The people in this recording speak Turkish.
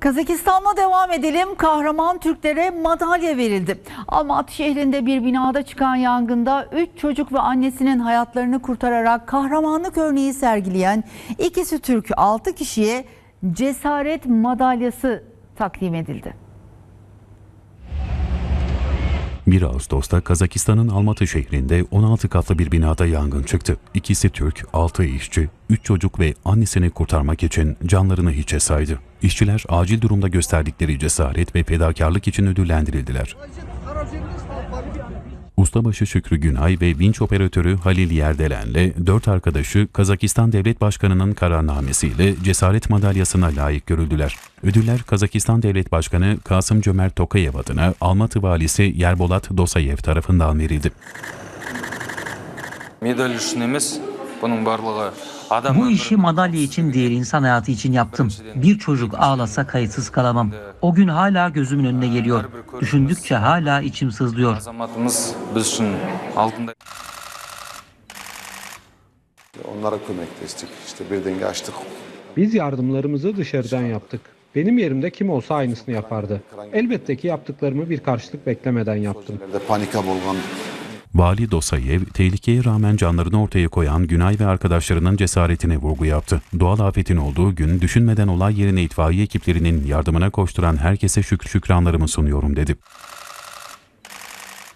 Kazakistan'la devam edelim. Kahraman Türklere madalya verildi. Almaty şehrinde bir binada çıkan yangında 3 çocuk ve annesinin hayatlarını kurtararak kahramanlık örneği sergileyen ikisi Türk 6 kişiye cesaret madalyası takdim edildi. 1 Ağustos'ta Kazakistan'ın Almatı şehrinde 16 katlı bir binada yangın çıktı. İkisi Türk, 6 işçi, 3 çocuk ve annesini kurtarmak için canlarını hiçe saydı. İşçiler acil durumda gösterdikleri cesaret ve fedakarlık için ödüllendirildiler. Ustabaşı Şükrü Günay ve vinç operatörü Halil Yerdelen'le dört arkadaşı Kazakistan Devlet Başkanı'nın kararnamesiyle cesaret madalyasına layık görüldüler. Ödüller Kazakistan Devlet Başkanı Kasım Cömert Tokayev adına Almatı Valisi Yerbolat Dosayev tarafından verildi. Medal bu işi madalya için değil insan hayatı için yaptım. Bir çocuk ağlasa kayıtsız kalamam. O gün hala gözümün önüne geliyor. Düşündükçe hala içim sızlıyor. Onlara kömekleştik. İşte bir denge açtık. Biz yardımlarımızı dışarıdan yaptık. Benim yerimde kim olsa aynısını yapardı. Elbette ki yaptıklarımı bir karşılık beklemeden yaptım. Panika bolgan Vali Dosayev, tehlikeye rağmen canlarını ortaya koyan Günay ve arkadaşlarının cesaretine vurgu yaptı. Doğal afetin olduğu gün düşünmeden olay yerine itfaiye ekiplerinin yardımına koşturan herkese şükür şükranlarımı sunuyorum dedi.